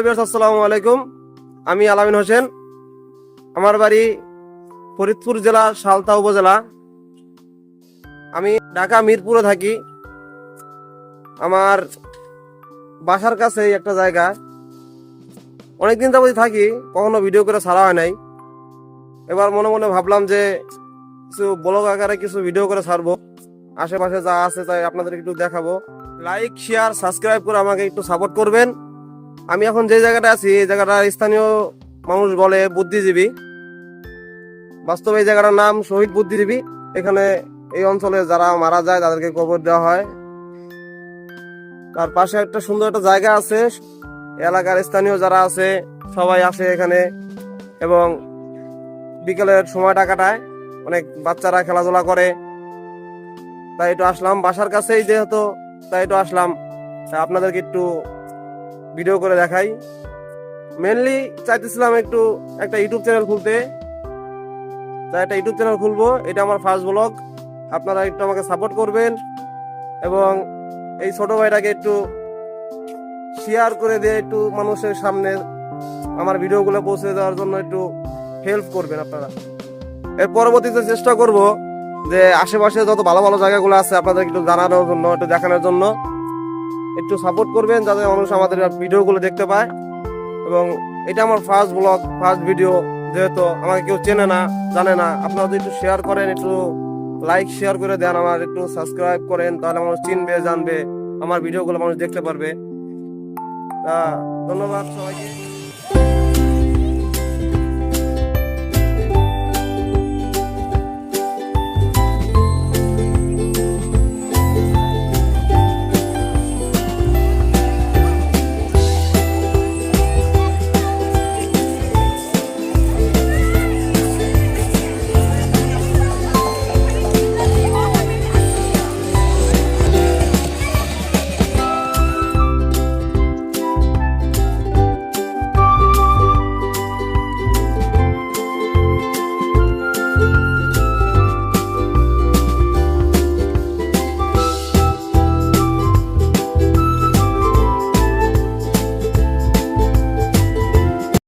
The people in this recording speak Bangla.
বিয়ার্স আসসালামু আলাইকুম। আমি আলামিন হোসেন। আমার বাড়ি ফরিদপুর জেলা সালতা উপজেলা। আমি ঢাকা মিরপুরে থাকি। আমার বাসার কাছে একটা জায়গা। অনেক অনেকদিন যাবতীয় থাকি, কখনো ভিডিও করে ছাড়া হয় নাই। এবার মনে মনে ভাবলাম যে কিছু ব্লগ আকারে কিছু ভিডিও করে ছাড়বো। আশেপাশে যা আছে তাই আপনাদের একটু দেখাবো। লাইক, শেয়ার, সাবস্ক্রাইব করে আমাকে একটু সাপোর্ট করবেন। আমি এখন যে জায়গাটা আছি, এই জায়গাটা স্থানীয় মানুষ বলে বুদ্ধিজীবী। বাস্তবে এই জায়গাটার নাম শহীদ বুদ্ধিজীবী। এখানে এই অঞ্চলে যারা মারা যায়, তাদেরকে কবর দেওয়া হয়। তার পাশে একটা সুন্দর একটা জায়গা আছে। এলাকার স্থানীয় যারা আছে, সবাই আসে এখানে এবং বিকেলের সময়টা কাটায়। অনেক বাচ্চারা খেলাধুলা করে। তাই একটু আসলাম বাসার কাছেই যেহেতু, তাই একটু আসলাম। আপনাদেরকে একটু ভিডিও করে দেখাই। মেনলি চাইতেছিলাম একটু একটা ইউটিউব চ্যানেল খুলতে। তাই একটা ইউটিউব চ্যানেল খুলবো, এটা আমার ফার্স্ট ব্লগ আপনারা একটু আমাকে সাপোর্ট করবেন এবং এই ছোট ভাইটাকে একটু শেয়ার করে দিয়ে একটু মানুষের সামনে আমার ভিডিওগুলো পৌঁছে দেওয়ার জন্য একটু হেল্প করবেন আপনারা। এর পরবর্তীতে চেষ্টা করব যে আশেপাশে যত ভালো ভালো জায়গাগুলো আছে আপনাদের একটু জানানোর জন্য, একটু দেখানোর জন্য। একটু সাপোর্ট করবেন যাতে মানুষ আমাদের ভিডিওগুলো দেখতে পায়। এবং এটা আমার ফার্স্ট ব্লগ ফার্স্ট ভিডিও যেহেতু আমাকে কেউ চেনে না, জানে না, আপনারা যদি একটু শেয়ার করেন, একটু লাইক শেয়ার করে দেন, আমার একটু সাবস্ক্রাইব করেন, তাহলে মানুষ চিনবে, জানবে, আমার ভিডিওগুলো মানুষ দেখতে পারবে। ধন্যবাদ সবাইকে।